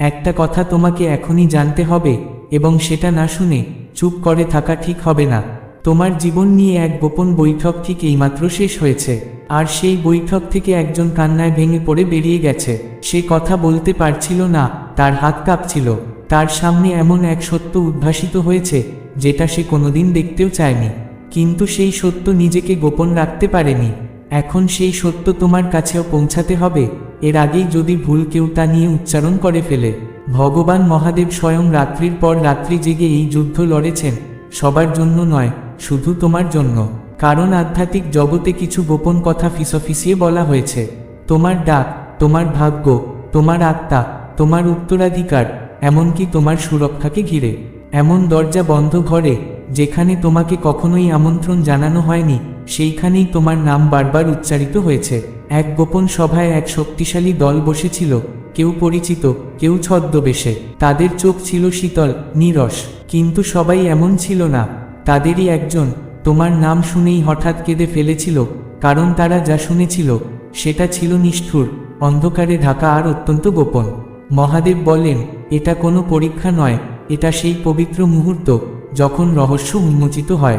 একটা কথা তোমাকে এখনই জানতে হবে এবং সেটা না শুনে চুপ করে থাকা ঠিক হবে না। তোমার জীবন নিয়ে এক গোপন বৈঠক ঠিক এইমাত্র শেষ হয়েছে, আর সেই বৈঠক থেকে একজন কান্নায় ভেঙে পড়ে বেরিয়ে গেছে। সে কথা বলতে পারছিল না, তার হাত কাঁপছিল। তার সামনে এমন এক সত্য উদ্ভাসিত হয়েছে, যেটা সে কোনোদিন দেখতেও চায়নি। কিন্তু সেই সত্য নিজেকে গোপন রাখতে পারেনি। এখন সেই সত্য তোমার কাছেও পৌঁছাতে হবে। এর আগেই যদি ভুল কেউ তা নিয়ে উচ্চারণ করে ফেলে। ভগবান মহাদেব স্বয়ং রাত্রির পর রাত্রি জেগে এই যুদ্ধ লড়েছেন। সবার জন্য নয়, শুধু তোমার জন্য। কারণ আধ্যাত্মিক জগতে কিছু গোপন কথা ফিসফিসিয়ে বলা হয়েছে। তোমার ডাক, তোমার ভাগ্য, তোমার আত্মা, তোমার উত্তরাধিকার, এমনকি তোমার সুরক্ষাকে ঘিরে। এমন দরজা বন্ধ ঘরে, যেখানে তোমাকে কখনোই আমন্ত্রণ জানানো হয়নি। সেইখানেই তোমার নাম বারবার উচ্চারিত হয়েছে। এক গোপন সভায় এক শক্তিশালী দল বসেছিল, কেউ পরিচিত, কেউ ছদ্মবেশে। তাদের চোখ ছিল শীতল, নীরস, কিন্তু সবাই এমন ছিল না। তাদেরই একজন, তোমার নাম শুনেই হঠাৎ কেঁদে ফেলেছিল, কারণ তারা যা শুনেছিল, সেটা ছিল নিষ্ঠুর, অন্ধকারে ঢাকা আর অত্যন্ত গোপন। মহাদেব বলেন, এটা কোনো পরীক্ষা নয়, এটা সেই পবিত্র মুহূর্ত, যখন রহস্য উন্মোচিত হয়।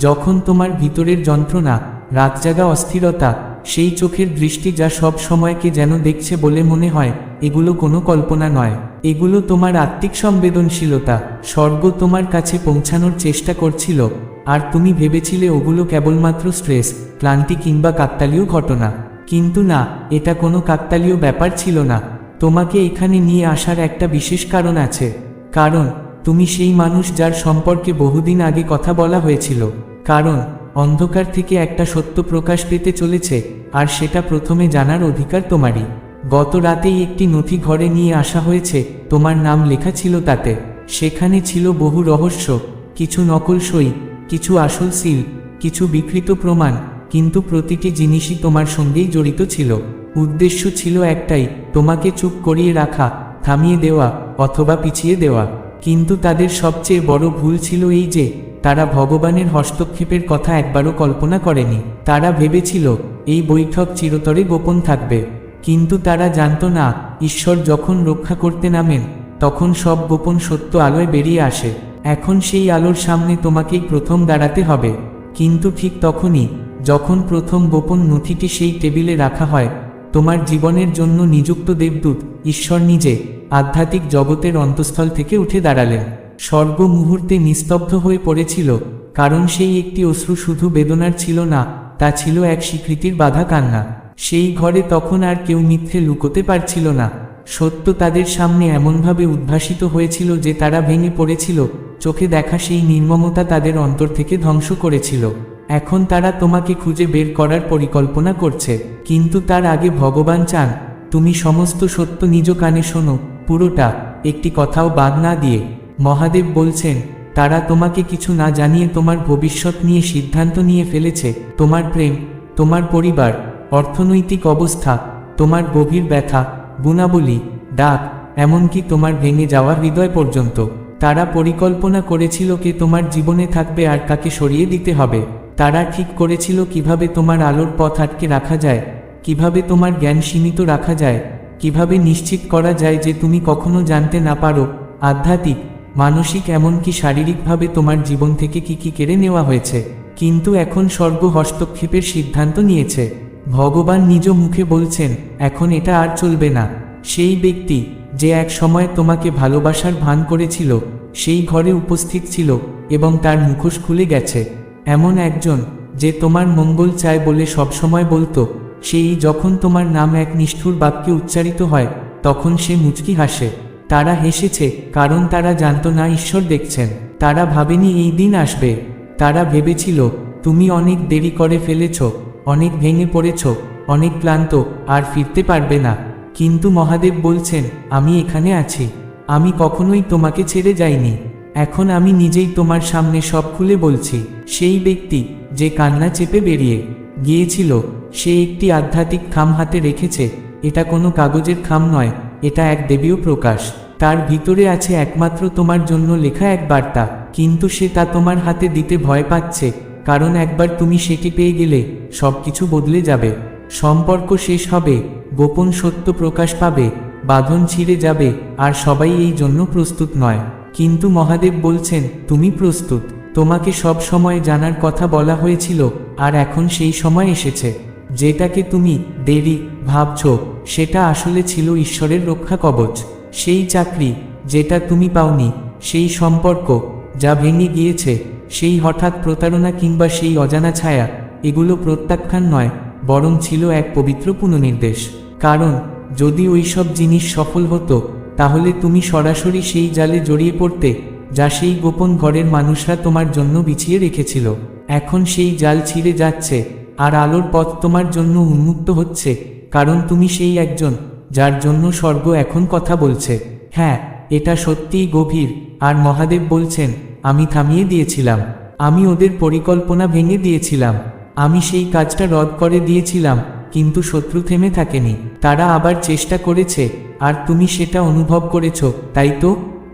যখন তোমার ভিতরের যন্ত্রণা রাতজাগা অস্থিরতা, সেই চোখের দৃষ্টি যা সব সময়কে যেন দেখছে বলে মনে হয়, এগুলো কোনো কল্পনা নয়। এগুলো তোমার আত্মিক সংবেদনশীলতা, স্বর্গ তোমার কাছে পৌঁছানোর চেষ্টা করছিল, আর তুমি ভেবেছিলে ওগুলো কেবলমাত্র স্ট্রেস, ক্লান্তি কিংবা কাকতালীয় ঘটনা। কিন্তু না, এটা কোনো কাকতালীয় ব্যাপার ছিল না। তোমাকে এখানে নিয়ে আসার একটা বিশেষ কারণ আছে। কারণ তুমি সেই মানুষ যার সম্পর্কে বহুদিন আগে কথা বলা হয়েছিল। কারণ, অন্ধকার থেকে একটা সত্য প্রকাশ পেতে চলেছে, আর সেটা প্রথমে জানার অধিকার তোমারই। গত রাতেই একটি নথি ঘরে নিয়ে আসা হয়েছে, তোমার নাম লেখা ছিল তাতে। সেখানে ছিল বহু রহস্য, কিছু নকল সই, কিছু আসল সিল, কিছু বিকৃত প্রমাণ, কিন্তু প্রতিটি জিনিসই তোমার সঙ্গেই জড়িত ছিল। উদ্দেশ্য ছিল একটাই, তোমাকে চুপ করিয়ে রাখা, থামিয়ে দেওয়া, অথবা পিছিয়ে দেওয়া। কিন্তু তাদের সবচেয়ে বড় ভুল ছিল এই যে, তারা ভগবানের হস্তক্ষেপের কথা একবারও কল্পনা করেনি। তারা ভেবেছিল, এই বৈঠক চিরতরে গোপন থাকবে। কিন্তু তারা জানত না, ঈশ্বর যখন রক্ষা করতে নামেন, তখন সব গোপন সত্য আলোয় বেরিয়ে আসে। এখন সেই আলোর সামনে তোমাকেই প্রথম দাঁড়াতে হবে। কিন্তু ঠিক তখনই, যখন প্রথম গোপন নথিটি সেই টেবিলে রাখা হয়, তোমার জীবনের জন্য নিযুক্ত দেবদূত, ঈশ্বর নিজে আধ্যাত্মিক জগতের অন্তঃস্থল থেকে উঠে দাঁড়ালেন। স্বর্গ মুহূর্তে নিস্তব্ধ হয়ে পড়েছিল, কারণ সেই একটি অশ্রু শুধু বেদনার ছিল না, তা ছিল এক স্বীকৃতির বাধা কান্না সেই ঘরে তখন আর কেউ মিথ্যে লুকোতে পারছিল না। সত্য তাদের সামনে এমনভাবে উদ্ভাসিত হয়েছিল যে তারা ভেঙে পড়েছিল, চোখে দেখা সেই নির্মমতা তাদের অন্তর থেকে ধ্বংস করেছিল। এখন তারা তোমাকে খুঁজে বের করার পরিকল্পনা করছে, কিন্তু তার আগে ভগবান চান, তুমি সমস্ত সত্য নিজ কানে শোনো। পুরোটা, একটি কথাও বাদ না দিয়ে, মহাদেব বলছেন, তারা তোমাকে কিছু না জানিয়ে তোমার ভবিষ্যৎ নিয়ে সিদ্ধান্ত নিয়ে ফেলেছে, তোমার প্রেম, তোমার পরিবার, অর্থনৈতিক অবস্থা, তোমার গভীর ব্যথা, গুণাবলী, ডাক, এমনকি তোমার ভেঙে যাওয়া হৃদয় পর্যন্ত, তারা পরিকল্পনা করেছিল কে তোমার জীবনে থাকবে আর কাকে সরিয়ে দিতে হবে, তারা ঠিক করেছিল কীভাবে তোমার আলোর পথ আটকে রাখা যায়, কীভাবে তোমার জ্ঞান সীমিত রাখা যায় কীভাবে নিশ্চিত করা যায় যে তুমি কখনো জানতে না পারো? আধ্যাত্মিক, মানসিক এমনকি শারীরিকভাবে তোমার জীবন থেকে কি কি কেড়ে নেওয়া হয়েছে? কিন্তু এখন স্বর্গ হস্তক্ষেপের সিদ্ধান্ত নিয়েছে। ভগবান নিজ মুখে বলছেন, এখন এটা আর চলবে না। সেই ব্যক্তি, যে এক সময় তোমাকে ভালোবাসার ভান করেছিল, সেই ঘরে উপস্থিত ছিল এবং তার মুখোশ খুলে গেছে। এমন একজন, যে তোমার মঙ্গল চায় বলে সবসময় বলতো সেই যখন তোমার নাম এক নিষ্ঠুর বাক্যে উচ্চারিত হয়, তখন সে মুচকি হাসে। তারা হেসেছে, কারণ তারা জানতো না ঈশ্বর দেখছেন। তারা ভাবেনি এই দিন আসবে। তারা ভেবেছিল, তুমি অনেক দেরি করে ফেলেছ, অনেক ভেঙে পড়েছ, অনেক ক্লান্ত, আর ফিরতে পারবে না। কিন্তু মহাদেব বলছেন, আমি এখানে আছি। আমি কখনোই তোমাকে ছেড়ে যাইনি। এখন আমি নিজেই তোমার সামনে সব খুলে বলছি। সেই ব্যক্তি, যে কান্না চেপে বেরিয়ে গিয়েছিল সে একটি আধ্যাত্মিক খাম হাতে রেখেছে, এটা কোনো কাগজের খাম নয়, এটা এক দেবীয় প্রকাশ। তার ভিতরে আছে একমাত্র তোমার জন্য লেখা এক বার্তা, কিন্তু সে তা তোমার হাতে দিতে ভয় পাচ্ছে, কারণ একবার তুমি সেটি পেয়ে গেলে সব কিছু বদলে যাবে। সম্পর্ক শেষ হবে, গোপন সত্য প্রকাশ পাবে, বাঁধন ছিঁড়ে যাবে, আর সবাই এই জন্য প্রস্তুত নয়। কিন্তু মহাদেব বলছেন, তুমি প্রস্তুত। তোমাকে সব সময় জানার কথা বলা হয়েছিল, আর এখন সেই সময় এসেছে। যেটাকে তুমি দেরি ভাবছ, সেটা আসলে ছিল ঈশ্বরের রক্ষা কবচ। সেই চাকরি যেটা তুমি পাওনি, সেই সম্পর্ক যা ভেঙে গিয়েছে, সেই হঠাৎ প্রতারণা কিংবা সেই অজানা ছায়া, এগুলো প্রত্যাখ্যান নয়, বরং ছিল এক পবিত্র পুনর্নির্দেশ। কারণ, যদি ওই সব জিনিস সফল হতো, তাহলে তুমি সরাসরি সেই জালে জড়িয়ে পড়তে, যা সেই গোপন ঘরের মানুষরা তোমার জন্য বিছিয়ে রেখেছিল। এখন সেই জাল ছিঁড়ে যাচ্ছে আর আলোর পথ তোমার জন্য উন্মুক্ত হচ্ছে, কারণ তুমি সেই একজন, যার জন্য স্বর্গ এখন কথা বলছে। হ্যাঁ এটা সত্যিই গভীর, আর মহাদেব বলছেন, আমি থামিয়ে দিয়েছিলাম। আমি ওদের পরিকল্পনা ভেঙে দিয়েছিলাম। আমি সেই কাজটা রদ করে দিয়েছিলাম, কিন্তু শত্রু থেমে থাকেনি। তারা আবার চেষ্টা করেছে, আর তুমি সেটা অনুভব করেছ, তাই তো?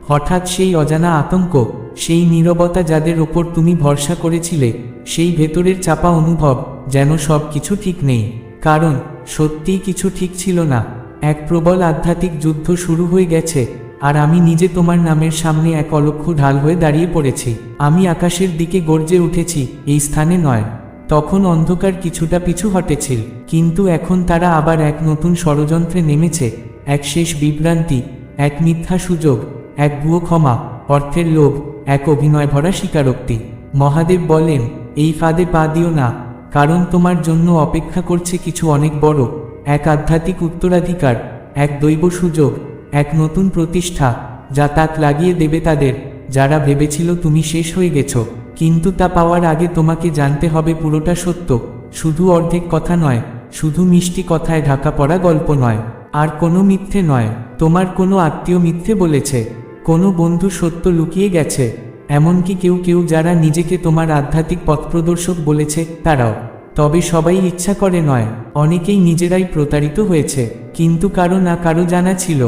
হঠাৎ সেই অজানা আতঙ্ক সেই নীরবতা যাদের ওপর তুমি ভরসা করেছিলে, সেই ভেতরের চাপা অনুভব যেন সব কিছু ঠিক নেই। কারণ, সত্যিই কিছু ঠিক ছিল না। এক প্রবল আধ্যাত্মিক যুদ্ধ শুরু হয়ে গেছে, আর আমি নিজে তোমার নামের সামনে এক অলক্ষ ঢাল হয়ে দাঁড়িয়ে পড়েছি। আমি আকাশের দিকে গর্জে উঠেছি, এই স্থানে নয়। তখন অন্ধকার কিছুটা পিছু হটেছিল, কিন্তু এখন তারা আবার এক নতুন ষড়যন্ত্রে নেমেছে। এক শেষ বিভ্রান্তি, এক মিথ্যা সুযোগ, এক ভুয়ো ক্ষমা। অর্থের লোভ, এক অভিনয় ভরা স্বীকারোক্তি। মহাদেব বলেন, এই ফাঁদে পা দিও না, কারণ তোমার জন্য অপেক্ষা করছে কিছু অনেক বড়। এক আধ্যাত্মিক উত্তরাধিকার, এক দৈব সুযোগ, এক নতুন প্রতিষ্ঠা, যা তাক লাগিয়ে দেবে তাদের, যারা ভেবেছিল তুমি শেষ হয়ে গেছো। কিন্তু তা পাওয়ার আগে তোমাকে জানতে হবে পুরোটা সত্য। শুধু অর্ধেক কথা নয়, শুধু মিষ্টি কথায় ঢাকা পড়া গল্প নয়। আর কোনো মিথ্যে নয়, তোমার কোনো আত্মীয় মিথ্যে বলেছে। কোনো বন্ধু সত্য লুকিয়ে গেছে, এমনকি কেউ কেউ যারা নিজেকে তোমার আধ্যাত্মিক পথপ্রদর্শক বলেছে, তারাও। তবে সবাই ইচ্ছা করে নয়, অনেকেই নিজেরাই প্রতারিত হয়েছে, কিন্তু কারও না কারও জানা ছিল।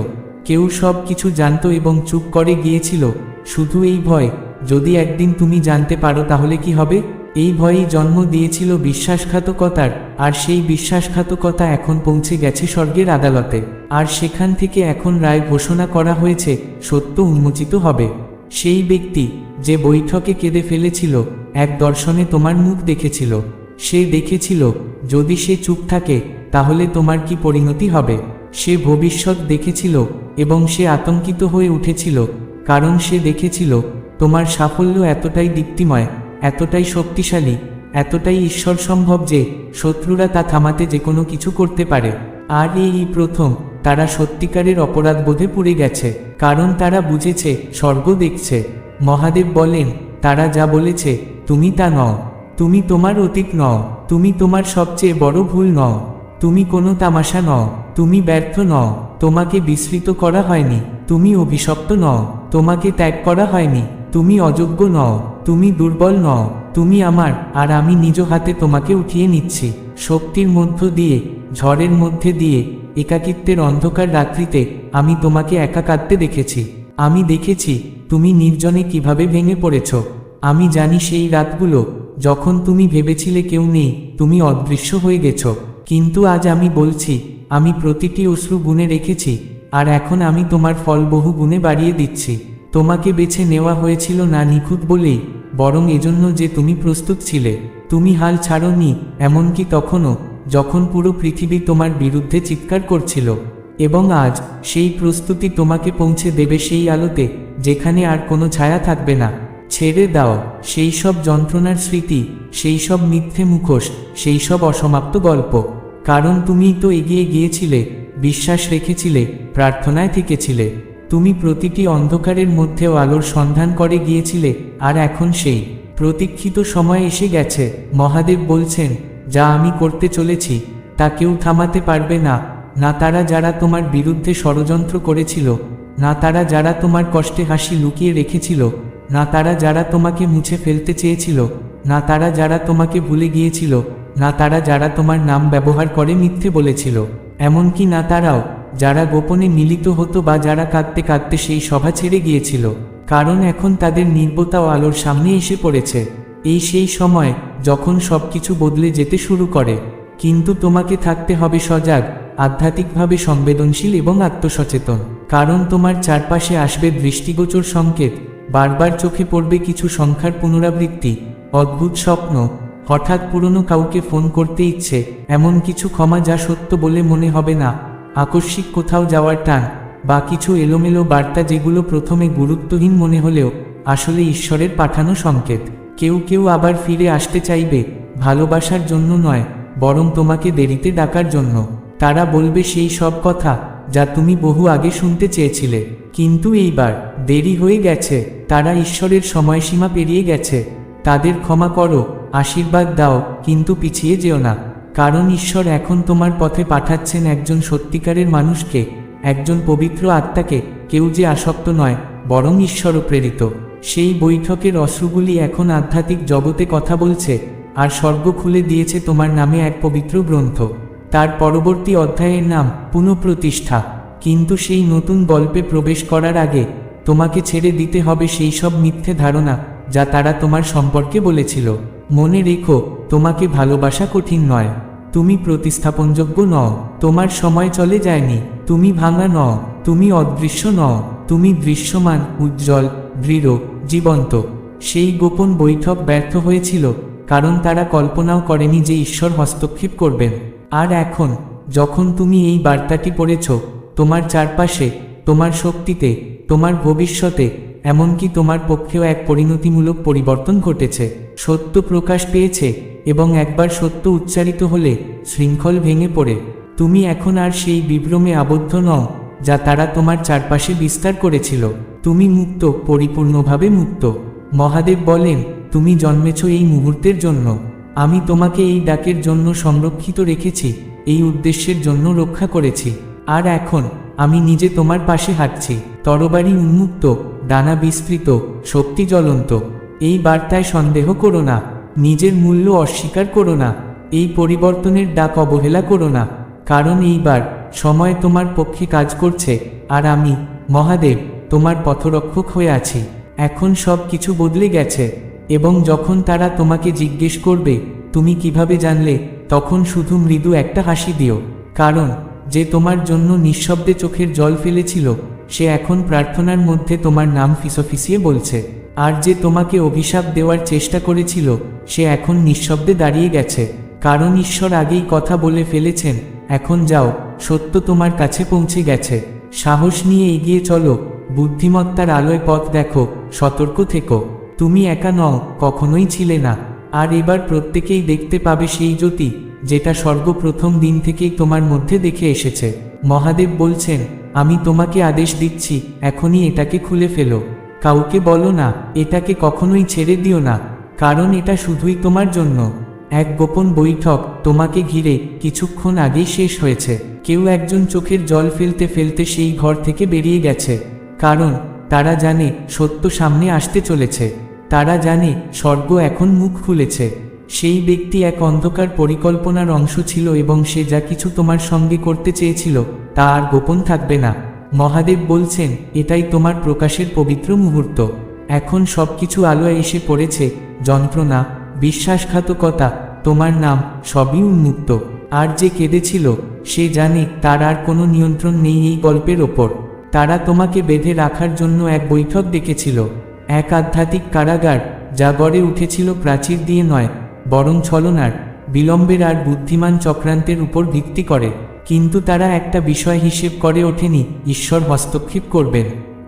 কেউ সব কিছু জানত এবং চুপ করে গিয়েছিল, শুধু এই ভয়, যদি একদিন তুমি জানতে পারো তাহলে কি হবে? এই ভয়েই জন্ম দিয়েছিল বিশ্বাসঘাতকতার, আর সেই বিশ্বাসঘাতকতা এখন পৌঁছে গেছে স্বর্গের আদালতে। আর সেখান থেকে এখন রায় ঘোষণা করা হয়েছে, সত্য উন্মোচিত হবে। সেই ব্যক্তি, যে বৈঠকে কেঁদে ফেলেছিল, এক দর্শনে তোমার মুখ দেখেছিল। সে দেখেছিল, যদি সে চুপ থাকে, তাহলে তোমার কি পরিণতি হবে? সে ভবিষ্যৎ দেখেছিল, এবং সে আতঙ্কিত হয়ে উঠেছিল, কারণ সে দেখেছিল, তোমার সাফল্য এতটাই দীপ্তিময়। এতটাই শক্তিশালী, এতটাই ঈশ্বর সম্ভব যে শত্রুরা তা থামাতে যে কোনো কিছু করতে পারে। আর এই প্রথম, তারা সত্যিকারের অপরাধ বোধে পুড়ে গেছে, কারণ তারা বুঝেছে, স্বর্গ দেখছে। মহাদেব বলেন, তারা যা বলেছে, তুমি তা নও। তুমি তোমার অতীত নও, তুমি তোমার সবচেয়ে বড় ভুল নও। তুমি কোনো তামাশা নও, তুমি ব্যর্থ নও। তোমাকে বিস্মৃত করা হয়নি, তুমি অভিশপ্ত নও। তোমাকে ত্যাগ করা হয়নি, তুমি অযোগ্য নও। তুমি দুর্বল নও, তুমি আমার, আর আমি নিজ হাতে তোমাকে উঠিয়ে নিচ্ছি। শক্তির মধ্য দিয়ে, ঝড়ের মধ্যে দিয়ে, একাকিত্বের অন্ধকার রাত্রিতে আমি তোমাকে একা কাঁদতে দেখেছি। আমি দেখেছি তুমি নির্জনে কীভাবে ভেঙে পড়েছ। আমি জানি সেই রাতগুলো, যখন তুমি ভেবেছিলে কেউ নেই, তুমি অদৃশ্য হয়ে গেছ। কিন্তু আজ আমি বলছি, আমি প্রতিটি অশ্রু গুনে রেখেছি, আর এখন আমি তোমার ফল বহু গুণে বাড়িয়ে দিচ্ছি। তোমাকে বেছে নেওয়া হয়েছিল না নিখুঁত বলেই বরং এজন্য যে তুমি প্রস্তুত ছিলে, তুমি হাল ছাড়নি, এমনকি তখনও, যখন পুরো পৃথিবী তোমার বিরুদ্ধে চিৎকার করছিল। এবং আজ, সেই প্রস্তুতি তোমাকে পৌঁছে দেবে সেই আলোতে, যেখানে আর কোনো ছায়া থাকবে না। ছেড়ে দাও, সেই সব যন্ত্রণার স্মৃতি, সেই সব মিথ্যে মুখোশ, সেই সব অসমাপ্ত গল্প। কারণ তুমিই তো এগিয়ে গিয়েছিলে, বিশ্বাস রেখেছিলে, প্রার্থনায় থেকেছিলে। তুমি প্রতিটি অন্ধকারের মধ্যেও আলোর সন্ধান করে গিয়েছিলে, আর এখন সেই। প্রতীক্ষিত সময় এসে গেছে, মহাদেব বলছেন, যা আমি করতে চলেছি, তা কেউ থামাতে পারবে না। না তারা যারা তোমার বিরুদ্ধে ষড়যন্ত্র করেছিল, না তারা যারা তোমার কষ্টে হাসি লুকিয়ে রেখেছিল, না তারা যারা তোমাকে মুছে ফেলতে চেয়েছিল, না তারা যারা তোমাকে ভুলে গিয়েছিল, না তারা যারা তোমার নাম ব্যবহার করে মিথ্যে বলেছিল। এমনকি না তারাও যারা গোপনে মিলিত হতো বা যারা কাঁদতে কাঁদতে সেই সভা ছেড়ে গিয়েছিল, কারণ এখন তাদের নির্বতা ও আলোর সামনে এসে পড়েছে। এই সেই সময় যখন সবকিছু বদলে যেতে শুরু করে। কিন্তু তোমাকে থাকতে হবে সজাগ, আধ্যাত্মিকভাবে সংবেদনশীল এবং আত্মসচেতন। কারণ তোমার চারপাশে আসবে দৃষ্টিগোচর সংকেত, বারবার চোখে পড়বে কিছু সংখ্যার পুনরাবৃত্তি, অদ্ভুত স্বপ্ন, হঠাৎ পুরনো কাউকে ফোন করতে ইচ্ছে, এমন কিছু ক্ষমা যা সত্য বলে মনে হবে না। আকস্মিক কোথাও যাওয়ার টান, বা কিছু এলোমেলো বার্তা যেগুলো প্রথমে গুরুত্বহীন মনে হলেও আসলে ঈশ্বরের পাঠানো সংকেত। কেউ কেউ আবার ফিরে আসতে চাইবে, ভালোবাসার জন্য নয়, বরং তোমাকে দেরিতে ডাকার জন্য। তারা বলবে সেই সব কথা, যা তুমি বহু আগে শুনতে চেয়েছিলে। কিন্তু এইবার, দেরি হয়ে গেছে, তারা ঈশ্বরের সময়সীমা পেরিয়ে গেছে। তাদের ক্ষমা করো, আশীর্বাদ দাও, কিন্তু পিছিয়ে যেও না। কারণ ঈশ্বর এখন তোমার পথে পাঠাচ্ছেন একজন সত্যিকারের মানুষকে, একজন পবিত্র আত্মাকে, কেউ যে আসক্ত নয়, বরং ঈশ্বর প্রেরিত। সেই বৈঠকের অশ্রুগুলি এখন আধ্যাত্মিক জগতে কথা বলছে, আর স্বর্গ খুলে দিয়েছে তোমার নামে এক পবিত্র গ্রন্থ। তার পরবর্তী অধ্যায়ের নাম পুনঃপ্রতিষ্ঠা। কিন্তু সেই নতুন গল্পে প্রবেশ করার আগে, তোমাকে ছেড়ে দিতে হবে সেই সব মিথ্যে ধারণা, যা তারা তোমার সম্পর্কে বলেছিল। মনে রেখো, তোমাকে ভালোবাসা কঠিন নয়। তুমি প্রতিস্থাপনযোগ্য নও, তোমার সময় চলে যায়নি, তুমি ভাঙা নও, তুমি অদৃশ্য নও, তুমি দৃশ্যমান, উজ্জ্বল, দৃঢ়, জীবন্ত। সেই গোপন বৈঠক ব্যর্থ হয়েছিল, কারণ তারা কল্পনাও করেনি যে ঈশ্বর হস্তক্ষেপ করবেন। আর এখন, যখন তুমি এই বার্তাটি পড়েছ, তোমার চারপাশে, তোমার শক্তিতে, তোমার ভবিষ্যতে, এমনকি তোমার পক্ষেও এক পরিণতিমূলক পরিবর্তন ঘটেছে। সত্য প্রকাশ পেয়েছে এবং একবার সত্য উচ্চারিত হলে শৃঙ্খল ভেঙে পড়ে। তুমি এখন আর সেই বিভ্রমে আবদ্ধ নও, যা তারা তোমার চারপাশে বিস্তার করেছিল। তুমি মুক্ত, পরিপূর্ণভাবে মুক্ত। মহাদেব বলেন, তুমি জন্মেছ এই মুহূর্তের জন্য। আমি তোমাকে এই ডাকের জন্য সংরক্ষিত রেখেছি, এই উদ্দেশ্যের জন্য রক্ষা করেছি। আর এখন, আমি নিজে তোমার পাশে হাঁটছি। তরবারি উন্মুক্ত, ডানা বিস্তৃত, শক্তি জ্বলন্ত। এই বার্তায় সন্দেহ করো না, নিজের মূল্য অস্বীকার করো না, এই পরিবর্তনের ডাক অবহেলা করো না, কারণ এইবার সময় তোমার পক্ষে কাজ করছে, আর আমি, মহাদেব, তোমার পথরক্ষক হয়ে আছি। এখন সব কিছু বদলে গেছে, এবং যখন তারা তোমাকে জিজ্ঞেস করবে, তুমি কীভাবে জানলে, তখন শুধু মৃদু একটা হাসি দিও, কারণ, যে তোমার জন্য নিঃশব্দে চোখের জল ফেলেছিল, সে এখন প্রার্থনার মধ্যে তোমার নাম ফিসফিসিয়ে বলছে। আর যে তোমাকে অভিশাপ দেওয়ার চেষ্টা করেছিল, সে এখন নিঃশব্দে দাঁড়িয়ে গেছে। কারণ ঈশ্বর আগেই কথা বলে ফেলেছেন, এখন যাও, সত্য তোমার কাছে পৌঁছে গেছে। সাহস নিয়ে এগিয়ে চলো, বুদ্ধিমত্তার আলোয় পথ দেখো, সতর্ক থেকো। তুমি একা নও, কখনোই ছিলে না। আর এবার প্রত্যেকেই দেখতে পাবে সেই জ্যোতি, যেটা সর্বপ্রথম দিন থেকেই তোমার মধ্যে দেখে এসেছে। মহাদেব বলছেন, আমি তোমাকে আদেশ দিচ্ছি, এখনই এটাকে খুলে ফেলো। কাউকে বলো না, এটাকে কখনোই ছেড়ে দিও না, কারণ এটা শুধুই তোমার জন্য। এক গোপন বৈঠক তোমাকে ঘিরে কিছুক্ষণ আগেই শেষ হয়েছে। কেউ একজন চোখের জল ফেলতে ফেলতে সেই ঘর থেকে বেরিয়ে গেছে। কারণ, তারা জানে সত্য সামনে আসতে চলেছে। তারা জানে স্বর্গ এখন মুখ খুলেছে। সেই ব্যক্তি এক অন্ধকার পরিকল্পনার অংশ ছিল এবং সে যা কিছু তোমার সঙ্গে করতে চেয়েছিল, তা আর গোপন থাকবে না। মহাদেব বলছেন, এটাই তোমার প্রকাশের পবিত্র মুহূর্ত। এখন সবকিছু আলোয় এসে পড়েছে। যন্ত্রণা, বিশ্বাসঘাতকতা, তোমার নাম সবই উন্মুক্ত। আর যে কেঁদেছিল, সে জানে তার আর কোনো নিয়ন্ত্রণ নেই এই গল্পের ওপর। তারা তোমাকে বেঁধে রাখার জন্য এক বৈঠক ডেকেছিল। এক আধ্যাত্মিক কারাগার, যা গড়ে উঠেছিল প্রাচীর দিয়ে নয়, বরং ছলনার, বিলম্বের আর বুদ্ধিমান চক্রান্তের উপর ভিত্তি করে। কিন্তু তারা একটা বিষয় হিসেব করে ওঠেনি, ঈশ্বর হস্তক্ষেপ করবেন।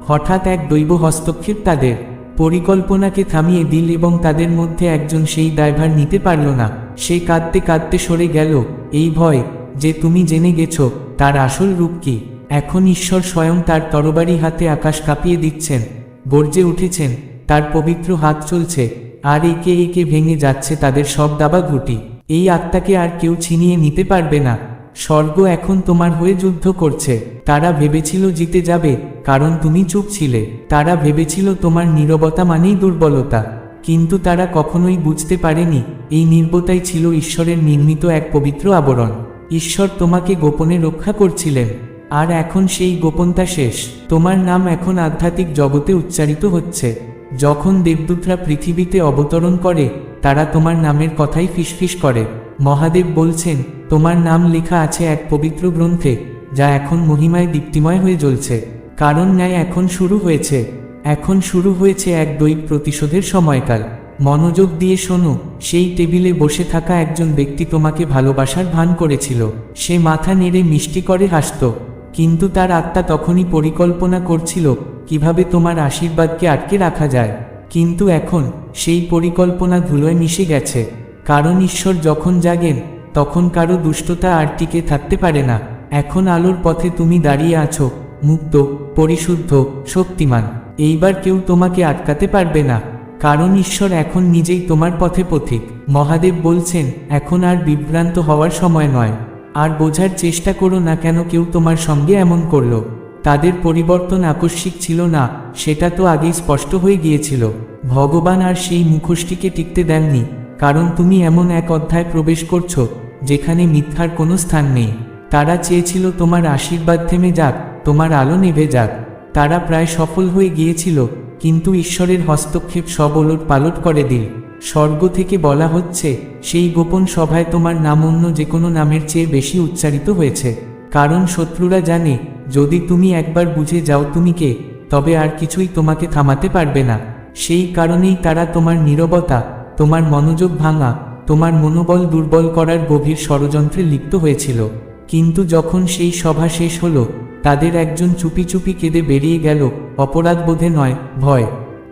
হঠাৎ এক দৈব হস্তক্ষেপ তাদের। পরিকল্পনাকে থামিয়ে দিল এবং তাদের মধ্যে একজন সেই দায়ভার নিতে পারল না। সে কাঁদতে কাঁদতে সরে গেল, এই ভয় যে তুমি জেনে গেছো, তার আসল রূপ কি? এখন ঈশ্বর স্বয়ং তার তরবারি হাতে আকাশ কাঁপিয়ে দিচ্ছেন। গর্জে উঠেছেন, তার পবিত্র হাত চলছে, আর একে একে ভেঙে যাচ্ছে তাদের সব দাবা ঘুটি এই আত্মাকে আর কেউ ছিনিয়ে নিতে পারবে না। স্বর্গ এখন তোমার হয়ে যুদ্ধ করছে। তারা ভেবেছিল জিতে যাবে, কারণ তুমি চুপ ছিলে। তারা ভেবেছিল তোমার নীরবতা মানেই দুর্বলতা। কিন্তু তারা কখনোই বুঝতে পারেনি, এই নির্বতাই ছিল ঈশ্বরের নির্মিত এক পবিত্র আবরণ। ঈশ্বর তোমাকে গোপনে রক্ষা করছিলেন। আর এখন সেই গোপনতা শেষ। তোমার নাম এখন আধ্যাত্মিক জগতে উচ্চারিত হচ্ছে। যখন দেবদূতরা পৃথিবীতে অবতরণ করে, তারা তোমার নামের কথাই ফিসফিস করে। মহাদেব বলছেন, তোমার নাম লেখা আছে এক পবিত্র গ্রন্থে, যা এখন মহিমায় দীপ্তিময় হয়ে জ্বলছে। কারণ ন্যায় এখন শুরু হয়েছে। এখন শুরু হয়েছে এক দৈব প্রতিশোধের সময়কাল। মনোযোগ দিয়ে শোনো, সেই টেবিলে বসে থাকা একজন ব্যক্তি তোমাকে ভালোবাসার ভান করেছিল। সে মাথা নেড়ে মিষ্টি করে হাসত। কিন্তু তার আত্মা তখনই পরিকল্পনা করছিল, কীভাবে তোমার আশীর্বাদকে আটকে রাখা যায়। কিন্তু এখন, সেই পরিকল্পনা ধুলোয় মিশে গেছে। কারণ ঈশ্বর যখন জাগেন, তখন কারও দুষ্টতা আর টিকে থাকতে পারে না। এখন আলোর পথে তুমি দাঁড়িয়ে আছো, মুক্ত, পরিশুদ্ধ, শক্তিমান। এইবার কেউ তোমাকে আটকাতে পারবে না। কারণ ঈশ্বর এখন নিজেই তোমার পথে পথিক। মহাদেব বলছেন, এখন আর বিভ্রান্ত হওয়ার সময় নয়। আর বোঝার চেষ্টা করো না কেন কেউ তোমার সঙ্গে এমন করল। তাদের পরিবর্তন আকস্মিক ছিল না, সেটা তো আগেই স্পষ্ট হয়ে গিয়েছিল। ভগবান আর সেই মুখোশটিকে টিকতে দেননি। কারণ তুমি এমন এক অধ্যায় প্রবেশ করছ, যেখানে মিথ্যার কোনো স্থান নেই। তারা চেয়েছিল তোমার আশীর্বাদ থেমে যাক, তোমার আলো নেভে যাক। তারা প্রায় সফল হয়ে গিয়েছিল, কিন্তু ঈশ্বরের হস্তক্ষেপ সব ওলট পালট করে দিল। স্বর্গ থেকে বলা হচ্ছে, সেই গোপন সভায় তোমার নাম অন্য যে কোনো নামের চেয়ে বেশি উচ্চারিত হয়েছে। কারণ শত্রুরা জানে, যদি তুমি একবার বুঝে যাও তুমি কে, তবে আর কিছুই তোমাকে থামাতে পারবে না। সেই কারণেই তারা তোমার নীরবতা তোমার মনোযোগ ভাঙা, তোমার মনোবল দুর্বল করার গভীর ষড়যন্ত্রে লিপ্ত হয়েছিল। কিন্তু যখন সেই সভা শেষ হলো, তাদের একজন চুপি চুপি কেঁদে বেরিয়ে গেল, অপরাধ বোধে নয়, ভয়।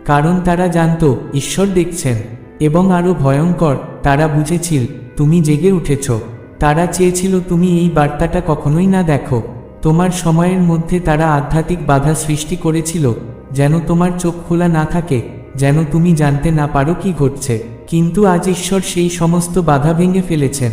কারণ তারা জানত, ঈশ্বর দেখছেন। এবং আরও ভয়ঙ্কর, তারা বুঝেছিল, তুমি জেগে উঠেছ। তারা চেয়েছিল, তুমি এই বার্তাটা কখনোই না দেখো। তোমার সময়ের মধ্যে তারা আধ্যাত্মিক বাধা সৃষ্টি করেছিল, যেন তোমার চোখ খোলা না থাকে, যেন তুমি জানতে না পারো কি ঘটছে। কিন্তু আজ ঈশ্বর সেই সমস্ত বাধা ভেঙে ফেলেছেন,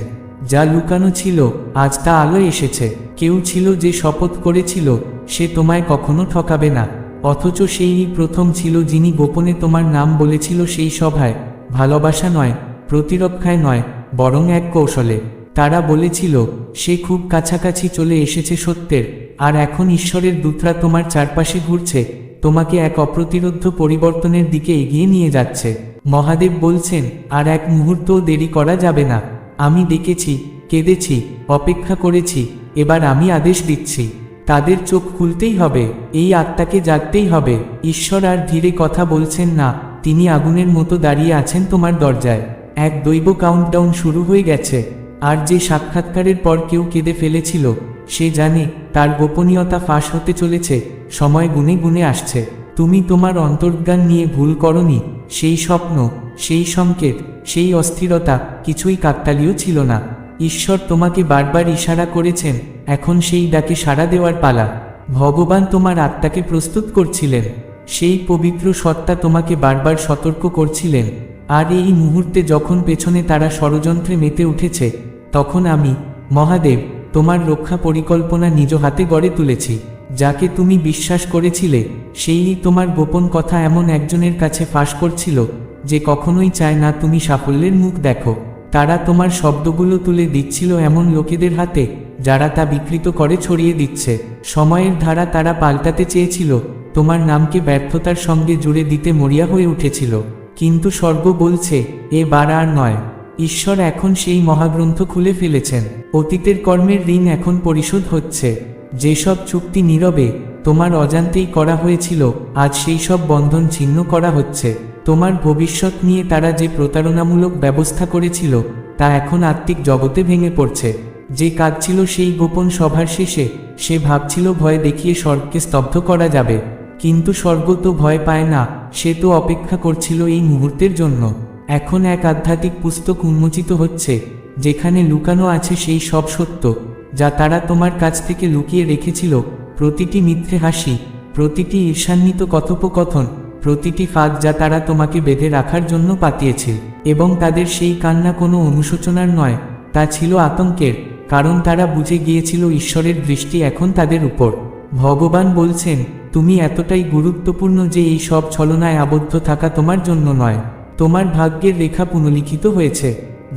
যা লুকানো ছিল, আজ তা আলো এসেছে। কেউ ছিল যে শপথ করেছিল, সে তোমায় কখনো ঠকাবে না। অথচ সেই প্রথম ছিল যিনি গোপনে তোমার নাম বলেছিল সেই সভায়। ভালোবাসা নয়, প্রতিরক্ষায় নয়, বরং এক কৌশলে। তারা বলেছিল, সে খুব কাছাকাছি চলে এসেছে সত্যের, আর এখন ঈশ্বরের দূতরা তোমার চারপাশে ঘুরছে, তোমাকে এক অপ্রতিরোধ্য পরিবর্তনের দিকে এগিয়ে নিয়ে যাচ্ছে। মহাদেব বলছেন, আর এক মুহূর্তও দেরি করা যাবে না। আমি ডেকেছি, কেঁদেছি, অপেক্ষা করেছি, এবার আমি আদেশ দিচ্ছি। তাদের চোখ খুলতেই হবে, এই আত্মাকে জাগতেই হবে। ঈশ্বর আর ধীরে কথা বলছেন না, তিনি আগুনের মতো দাঁড়িয়ে আছেন তোমার দরজায়। এক দৈব কাউন্টডাউন শুরু হয়ে গেছে। আর যে সাক্ষাৎকারের পর কেউ কেঁদে ফেলেছিল, সে জানে, তার গোপনীয়তা ফাঁস হতে চলেছে, সময় গুনে গুনে আসছে। তুমি তোমার অন্তর্জ্ঞান নিয়ে ভুল করনি সেই স্বপ্ন, সেই সংকেত, সেই অস্থিরতা কিছুই কাকতালীয় ছিল না। ঈশ্বর তোমাকে বারবার ইশারা করেছেন, এখন সেই ডাকে সাড়া দেওয়ার পালা। ভগবান তোমার আত্মাকে প্রস্তুত করছিলেন। সেই পবিত্র সত্তা তোমাকে বারবার সতর্ক করছিলেন। আর এই মুহূর্তে যখন পেছনে তারা ষড়যন্ত্রে মেতে উঠেছে, তখন আমি, মহাদেব, তোমার রক্ষা পরিকল্পনা নিজ হাতে গড়ে তুলেছি। যাকে তুমি বিশ্বাস করেছিলে সেই তোমার গোপন কথা এমন একজনের কাছে ফাঁস করছিল, যে কখনোই চায় না তুমি সাফল্যের মুখ দেখো। তারা তোমার শব্দগুলো তুলে দিচ্ছিল এমন লোকেদের হাতে, যারা তা বিকৃত করে ছড়িয়ে দিচ্ছে। সময়ের ধারা তারা পাল্টাতে চেয়েছিল, তোমার নামকে ব্যর্থতার সঙ্গে জুড়ে দিতে মরিয়া হয়ে উঠেছিল। কিন্তু স্বর্গ বলছে, এ বার আর নয়। ঈশ্বর এখন সেই মহাগ্রন্থ খুলে ফেলেছেন। অতীতের কর্মের ঋণ এখন পরিশোধ হচ্ছে। যেসব চুক্তি নীরবে, তোমার অজান্তেই করা হয়েছিল, আজ সেই সব বন্ধন ছিন্ন করা হচ্ছে। তোমার ভবিষ্যৎ নিয়ে তারা যে প্রতারণামূলক ব্যবস্থা করেছিল, তা এখন আত্মিক জগতে ভেঙে পড়ছে। যে কাজ ছিল সেই গোপন সভার শেষে, সে ভাবছিল ভয় দেখিয়ে স্বর্গকে স্তব্ধ করা যাবে। কিন্তু স্বর্গ তো ভয় পায় না, সে তো অপেক্ষা করছিল এই মুহূর্তের জন্য। এখন এক আধ্যাত্মিক পুস্তক উন্মোচিত হচ্ছে, যেখানে লুকানো আছে সেই সব সত্য। যা তারা তোমার কাছ থেকে লুকিয়ে রেখেছিল। প্রতিটি মিথ্যে হাসি, প্রতিটি ঈর্ষান্বিত কথোপকথন, প্রতিটি ফাঁদ যা তারা তোমাকে বেঁধে রাখার জন্য পাতিয়েছিল এবং তাদের সেই কান্না কোনো অনুশোচনার নয়, তা ছিল আতঙ্কের, কারণ তারা বুঝে গিয়েছিল ঈশ্বরের দৃষ্টি এখন তাদের উপর। ভগবান বলছেন, তুমি এতটাই গুরুত্বপূর্ণ যে এই সব ছলনায় আবদ্ধ থাকা তোমার জন্য নয়। তোমার ভাগ্যের রেখা পুনলিখিত হয়েছে,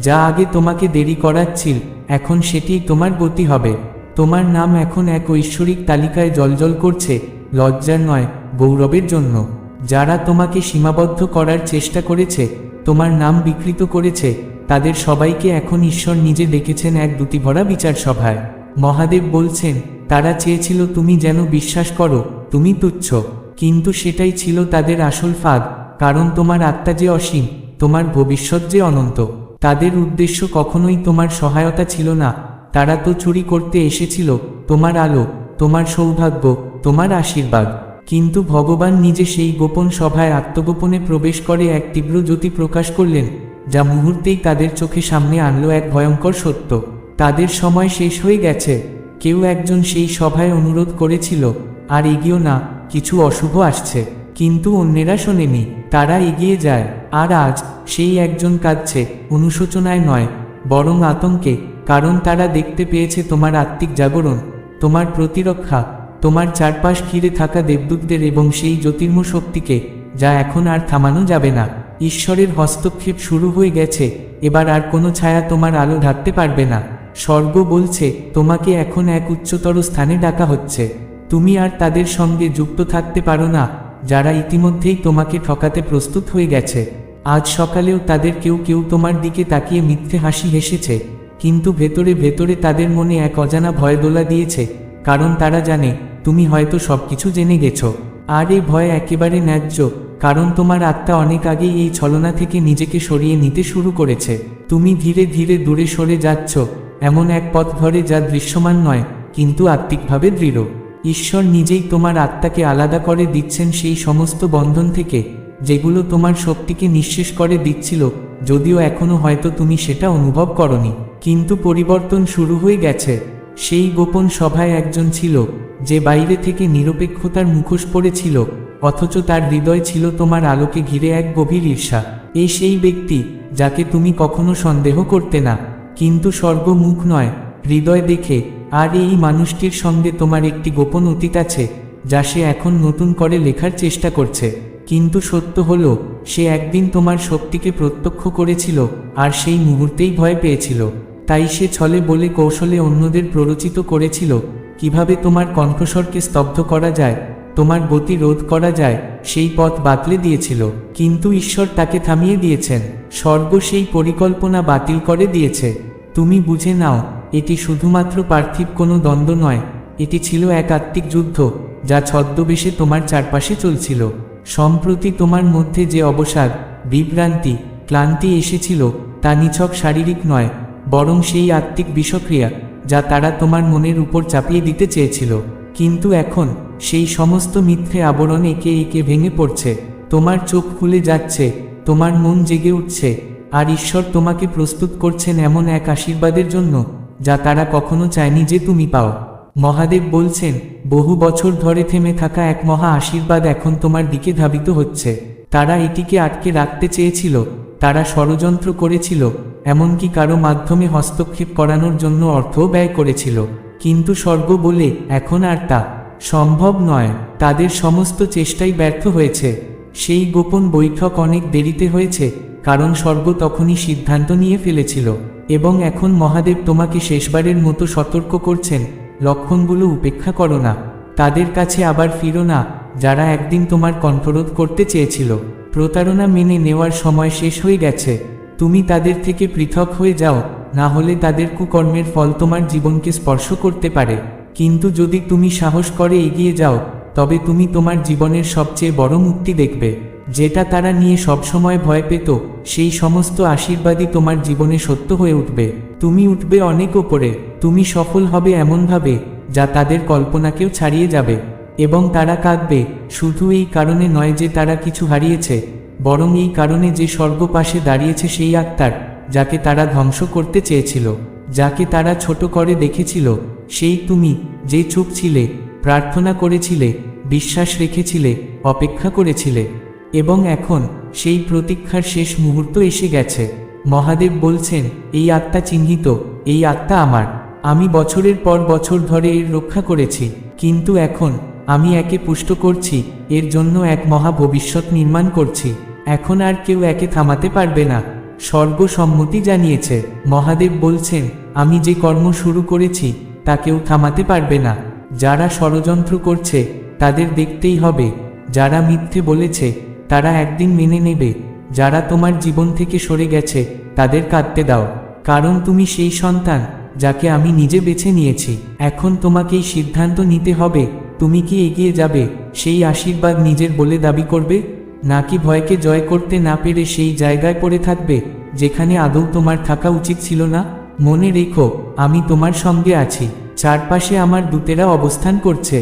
যা আগে তোমাকে দেরি করাচ্ছিল। এখন সেটি তোমার গতি হবে। তোমার নাম এখন এক ঐশ্বরিক তালিকায় জলজল করছে, লজ্জার নয়, গৌরবের জন্য। যারা তোমাকে সীমাবদ্ধ করার চেষ্টা করেছে, তোমার নাম বিকৃত করেছে, তাদের সবাইকে এখন ঈশ্বর নিজে ডেকেছেন এক দুতিভরা বিচার সভায়। মহাদেব বলছেন, তারা চেয়েছিল তুমি যেন বিশ্বাস করো, তুমি তুচ্ছ। কিন্তু সেটাই ছিল তাদের আসল ফাঁদ, কারণ তোমার আত্মা যে অসীম, তোমার ভবিষ্যৎ যে অনন্ত। তাদের উদ্দেশ্য কখনোই তোমার সহায়তা ছিল না। তারা তো চুরি করতে এসেছিল, তোমার আলো, তোমার সৌভাগ্য, তোমার আশীর্বাদ। কিন্তু ভগবান নিজে সেই গোপন সভায় আত্মগোপনে প্রবেশ করে এক তীব্র জ্যোতি প্রকাশ করলেন, যা মুহূর্তেই তাদের চোখে সামনে আনলো এক ভয়ঙ্কর সত্য। তাদের সময় শেষ হয়ে গেছে, কেউ একজন সেই সভায় অনুরোধ করেছিল, আর এগিয়েও না, কিছু অশুভ আসছে। কিন্তু অন্যেরা শোনেনি, তারা এগিয়ে যায়। আর আজ সেই একজন কাঁদছে, অনুশোচনায় নয়, বরং আতঙ্কে, কারণ তারা দেখতে পেয়েছে তোমার আত্মিক জাগরণ, তোমার প্রতিরক্ষা, তোমার চারপাশ ঘিরে থাকা দেবদূতদের এবং সেই জ্যোতির্ম শক্তিকে, যা এখন আর থামানো যাবে না। ঈশ্বরের হস্তক্ষেপ শুরু হয়ে গেছে, এবার আর কোনো ছায়া তোমার আলো ঢাকতে পারবে না। স্বর্গ বলছে, তোমাকে এখন এক উচ্চতর স্থানে ডাকা হচ্ছে। তুমি আর তাদের সঙ্গে যুক্ত থাকতে পারো না যারা ইতিমধ্যেই তোমাকে ঠকাতে প্রস্তুত হয়ে গেছে, আজ সকালেও তাদের কেউ কেউ তোমার দিকে তাকিয়ে মিথ্যে হাসি হেসেছে, কিন্তু ভেতরে ভেতরে তাদের মনে এক অজানা ভয় দোলা দিয়েছে, কারণ তারা জানে, তুমি হয়তো সবকিছু জেনে গেছো। আর এই ভয় একেবারে ন্যায্য, কারণ তোমার আত্মা অনেক আগেই এই ছলনা থেকে নিজেকে সরিয়ে নিতে শুরু করেছে। তুমি ধীরে ধীরে দূরে সরে যাচ্ছ, এমন এক পথ ধরে যা দৃশ্যমান নয়, কিন্তু আত্মিকভাবে দৃঢ়। ঈশ্বর নিজেই তোমার আত্মাকে আলাদা করে দিচ্ছেন সেই সমস্ত বন্ধন থেকে, যেগুলো তোমার শক্তিকে নিঃশেষ করে দিচ্ছিল, যদিও এখনও হয়তো তুমি সেটা অনুভব করনি। কিন্তু পরিবর্তন শুরু হয়ে গেছে। সেই গোপন সভায় একজন ছিল, যে বাইরে থেকে নিরপেক্ষতার মুখোশ পড়েছিল, অথচ তার হৃদয় ছিল তোমার আলোকে ঘিরে এক গভীর ঈর্ষা। এ সেই ব্যক্তি, যাকে তুমি কখনো সন্দেহ করতে না। কিন্তু স্বর্গমুখ নয় হৃদয় দেখে, আর এই মানুষটির সঙ্গে তোমার একটি গোপন অতীত আছে, যা সে এখন নতুন করে লেখার চেষ্টা করছে। কিন্তু সত্য হল, সে একদিন তোমার শক্তিকে প্রত্যক্ষ করেছিল, আর সেই মুহূর্তেই ভয় পেয়েছিল। তাই সে ছলে বলে কৌশলে অন্যদের প্ররোচিত করেছিল, কীভাবে তোমার কণ্ঠস্বরকে স্তব্ধ করা যায়, তোমার গতি রোধ করা যায়, সেই পথ বাতলে দিয়েছিল। কিন্তু ঈশ্বর তাকে থামিয়ে দিয়েছেন, স্বর্গ সেই পরিকল্পনা বাতিল করে দিয়েছে। তুমি বুঝে নাও এটি শুধুমাত্র পার্থিব কোনো দ্বন্দ্ব নয়, এটি ছিল এক আত্মিক যুদ্ধ, যা ছদ্মবেশে তোমার চারপাশে চলছিল। সম্প্রতি তোমার মধ্যে যে অবসাদ, বিভ্রান্তি, ক্লান্তি এসেছিল, তা নিছক শারীরিক নয়, বরং সেই আত্মিক বিষক্রিয়া, যা তারা তোমার মনের উপর চাপিয়ে দিতে চেয়েছিল। কিন্তু এখন, সেই সমস্ত মিথ্যে আবরণ একে একে ভেঙে পড়ছে, তোমার চোখ খুলে যাচ্ছে, তোমার মন জেগে উঠছে, আর ঈশ্বর তোমাকে প্রস্তুত করছেন এমন এক আশীর্বাদের জন্য। যা তারা কখনো চায়নি যে তুমি পাও। মহাদেব বলছেন, বহু বছর ধরে থেমে থাকা এক মহা আশীর্বাদ এখন তোমার দিকে ধাবিত হচ্ছে। তারা এটিকে আটকে রাখতে চেয়েছিল, তারা ষড়যন্ত্র করেছিল, এমনকি কারও মাধ্যমে হস্তক্ষেপ করানোর জন্য অর্থও ব্যয় করেছিল। কিন্তু স্বর্গ বলে, এখন আর তা সম্ভব নয়, তাদের সমস্ত চেষ্টাই ব্যর্থ হয়েছে। সেই গোপন বৈঠক অনেক দেরিতে হয়েছে, কারণ স্বর্গ তখনই সিদ্ধান্ত নিয়ে ফেলেছিল। এবং এখন মহাদেব তোমাকে শেষবারের মতো সতর্ক করছেন, লক্ষণগুলো উপেক্ষা করো না। তাদের কাছে আবার ফিরো না, যারা একদিন তোমার কণ্ঠরোধ করতে চেয়েছিল। প্রতারণা মেনে নেওয়ার সময় শেষ হয়ে গেছে। তুমি তাদের থেকে পৃথক হয়ে যাও, না হলে তাদের কুকর্মের ফল তোমার জীবনকে স্পর্শ করতে পারে। কিন্তু যদি তুমি সাহস করে এগিয়ে যাও, তবে তুমি তোমার জীবনের সবচেয়ে বড় মুক্তি দেখবে। যেটা তারা নিয়ে সবসময় ভয় পেত, সেই সমস্ত আশীর্বাদই তোমার জীবনে সত্য হয়ে উঠবে। তুমি উঠবে অনেক ওপরে, তুমি সফল হবে এমনভাবে, যা তাদের কল্পনাকেও ছাড়িয়ে যাবে। এবং তারা কাঁদবে, শুধু এই কারণে নয় যে তারা কিছু হারিয়েছে, বরং এই কারণে যে স্বর্গ পাশে দাঁড়িয়েছে সেই আত্মার, যাকে তারা ধ্বংস করতে চেয়েছিল, যাকে তারা ছোট করে দেখেছিল। সেই তুমি, যে চুপ ছিলে, প্রার্থনা করেছিলে, বিশ্বাস রেখেছিলে, অপেক্ষা করেছিলে। এবং এখন সেই প্রতীক্ষার শেষ মুহূর্ত এসে গেছে। মহাদেব বলছেন, এই আত্মা চিহ্নিত, এই আত্মা আমার। আমি বছরের পর বছর ধরে এর রক্ষা করেছি, কিন্তু এখন আমি একে পুষ্ট করছি, এর জন্য এক মহা ভবিষ্যৎ নির্মাণ করছি। এখন আর কেউ একে থামাতে পারবে না। সর্বসম্মতি জানিয়েছে। মহাদেব বলছেন, আমি যে কর্ম শুরু করেছি, তা কেউ থামাতে পারবে না। যারা ষড়যন্ত্র করছে, তাদের দেখতেই হবে। যারা মিথ্যে বলেছে তারা একদিন মেনে নেবে, যারা তোমার জীবন থেকে সরে গেছে, তাদের কাঁদতে দাও, কারণ তুমি সেই সন্তান, যাকে আমি নিজে বেছে নিয়েছি। এখন তোমাকেই সিদ্ধান্ত নিতে হবে, তুমি কি এগিয়ে যাবে, সেই আশীর্বাদ নিজের বলে দাবি করবে? নাকি ভয়কে জয় করতে না পেরে সেই জায়গায় পড়ে থাকবে, যেখানে আদৌ তোমার থাকা উচিত ছিল না? মনে রেখো, আমি তোমার সঙ্গে আছি, চারপাশে আমার দূতেরা অবস্থান করছে।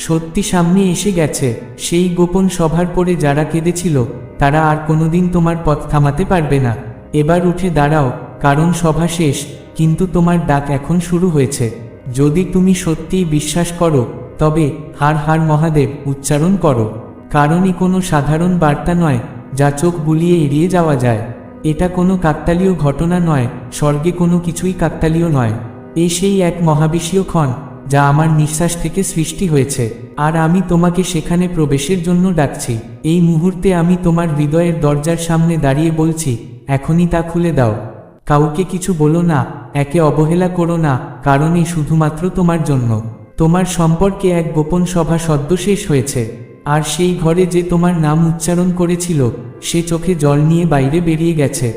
সত্যি সামনে এসে গেছে, সেই গোপন সভার পরে যারা কেঁদেছিল, তারা আর কোনোদিন তোমার পথ থামাতে পারবে না। এবার উঠে দাঁড়াও, কারণ সভা শেষ, কিন্তু তোমার ডাক এখন শুরু হয়েছে। যদি তুমি সত্যিই বিশ্বাস করো, তবে হার হার মহাদেব উচ্চারণ করো। কারণই কোনো সাধারণ বার্তা নয়, যা চোখ বুলিয়ে এড়িয়ে যাওয়া যায়। এটা কোনো কাকতালীয় ঘটনা নয়, স্বর্গে কোনো কিছুই কাকতালীয় নয়। এ সেই এক মহাবিষীয় ক্ষণ যা আমার নিঃশ্বাস থেকে সৃষ্টি হয়েছে, আর আমি তোমাকে সেখানে প্রবেশের জন্য ডাকছি। এই মুহূর্তে আমি তোমার হৃদয়ের দরজার সামনে দাঁড়িয়ে বলছি, এখনই তা খুলে দাও। কাউকে কিছু বলো না, একে অবহেলা করো না, কারণ এই শুধুমাত্র তোমার জন্য। তোমার সম্পর্কে এক গোপন সভা সদ্য শেষ হয়েছে, আর সেই ঘরে যে তোমার নাম উচ্চারণ করেছিল, সে চোখে জল নিয়ে বাইরে বেরিয়ে গেছে।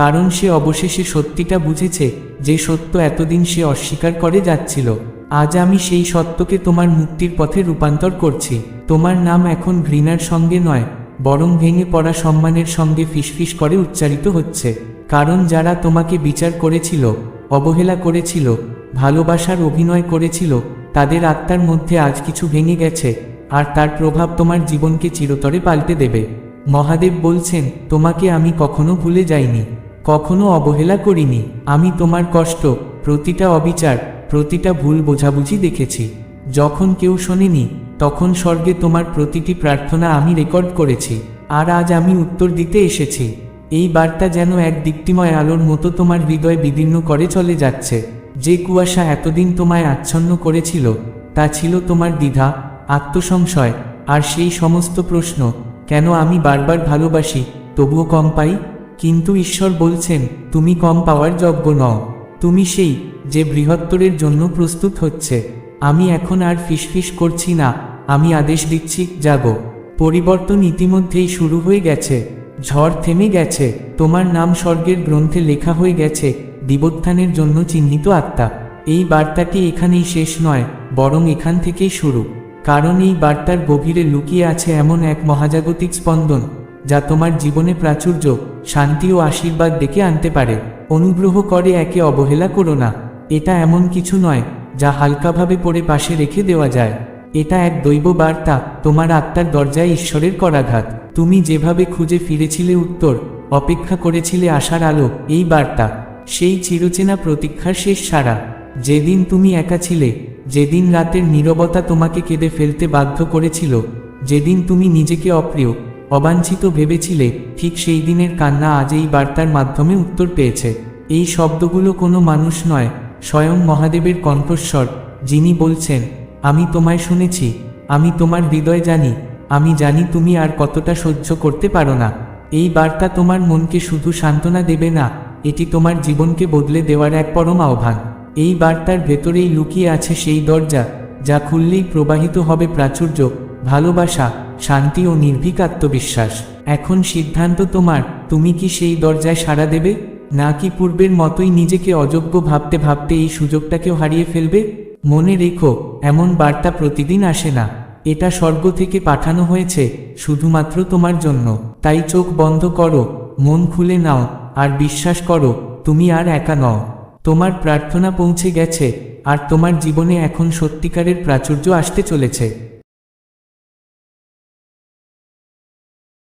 কারণ সে অবশেষে সত্যিটা বুঝেছে, যে সত্য এতদিন সে অস্বীকার করে যাচ্ছিল। আজ আমি সেই সত্যকে তোমার মুক্তির পথে রূপান্তর করছি। তোমার নাম এখন ঘৃণার সঙ্গে নয়, বরং ভেঙে পড়া সম্মানের সঙ্গে ফিসফিস করে উচ্চারিত হচ্ছে। কারণ যারা তোমাকে বিচার করেছিল, অবহেলা করেছিল, ভালোবাসার অভিনয় করেছিল, তাদের আত্মার মধ্যে আজ কিছু ভেঙে গেছে, আর তার প্রভাব তোমার জীবনকে চিরতরে পাল্টে দেবে। মহাদেব বলছেন, তোমাকে আমি কখনো ভুলে যাইনি, কখনো অবহেলা করিনি। আমি তোমার কষ্ট, প্রতিটা অবিচার প্রতিটা ভুল বোঝাবুঝি দেখেছি। যখন কেউ শোনেনি, তখন স্বর্গে তোমার প্রতিটি প্রার্থনা আমি রেকর্ড করেছি, আর আজ আমি উত্তর দিতে এসেছি। এই বার্তা যেন এক দীপ্তিময় আলোর মতো তোমার হৃদয় বিদীর্ণ করে চলে যাচ্ছে। যে কুয়াশা এতদিন তোমায় আচ্ছন্ন করেছিল, তা ছিল তোমার দ্বিধা, আত্মসংশয়, আর সেই সমস্ত প্রশ্ন, কেন আমি বারবার ভালোবাসি, তবুও কম পাই? কিন্তু ঈশ্বর বলছেন, তুমি কম পাওয়ার যোগ্য নও। তুমি সেই, যে বৃহত্তরের জন্য প্রস্তুত হচ্ছে। আমি এখন আর ফিসফিস করছি না, আমি আদেশ দিচ্ছি জাগো পরিবর্তন ইতিমধ্যেই শুরু হয়ে গেছে। ঝড় থেমে গেছে, তোমার নাম স্বর্গের গ্রন্থে লেখা হয়ে গেছে, দিবোত্থানের জন্য চিহ্নিত আত্মা। এই বার্তাটি এখানেই শেষ নয়, বরং এখান থেকেই শুরু। কারণ এই বার্তার গভীরে লুকিয়ে আছে এমন এক মহাজাগতিক স্পন্দন, যা তোমার জীবনে প্রাচুর্য শান্তি ও আশীর্বাদ ডেকে আনতে পারে। অনুগ্রহ করে একে অবহেলা করো না। এটা এমন কিছু নয়, যা হালকাভাবে পড়ে পাশে রেখে দেওয়া যায়। এটা এক দৈব বার্তা, তোমার আত্মার দরজায় ঈশ্বরের করাঘাত। তুমি যেভাবে খুঁজে ফিরেছিলে উত্তর, অপেক্ষা করেছিলে আশার আলো, এই বার্তা। সেই চিরচেনা প্রতীক্ষার শেষ সারা যেদিন তুমি একা ছিলে, যেদিন রাতের নীরবতা তোমাকে কেঁদে ফেলতে বাধ্য করেছিল, যেদিন তুমি নিজেকে অপ্রিয় অবাঞ্ছিত ভেবেছিলে, ঠিক সেই দিনের কান্না আজ এই বার্তার মাধ্যমে উত্তর পেয়েছে। এই শব্দগুলো কোনো মানুষ নয়, স্বয়ং মহাদেবের কণ্ঠস্বর, যিনি বলছেন, আমি তোমায় শুনেছি, আমি তোমার হৃদয় জানি, আমি জানি তুমি আর কতটা সহ্য করতে পারো না। এই বার্তা তোমার মনকে শুধু সান্ত্বনা দেবে না, এটি তোমার জীবনকে বদলে দেওয়ার এক পরম আহ্বান। এই বার্তার ভেতরেই লুকিয়ে আছে সেই দরজা, যা খুললেই প্রবাহিত হবে প্রাচুর্য, ভালোবাসা শান্তি ও নির্ভীক আত্মবিশ্বাস। এখন সিদ্ধান্ত তোমার, তুমি কি সেই দরজায় সাড়া দেবে? নাকি পূর্বের মতোই নিজেকে অযোগ্য ভাবতে ভাবতে এই সুযোগটাকেও হারিয়ে ফেলবে? মনে রেখো, এমন বার্তা প্রতিদিন আসে না। এটা স্বর্গ থেকে পাঠানো হয়েছে, শুধুমাত্র তোমার জন্য। তাই চোখ বন্ধ করো, মন খুলে নাও, আর বিশ্বাস করো, তুমি আর একা নও। তোমার প্রার্থনা পৌঁছে গেছে, আর তোমার জীবনে এখন সত্যিকারের প্রাচুর্য আসতে চলেছে।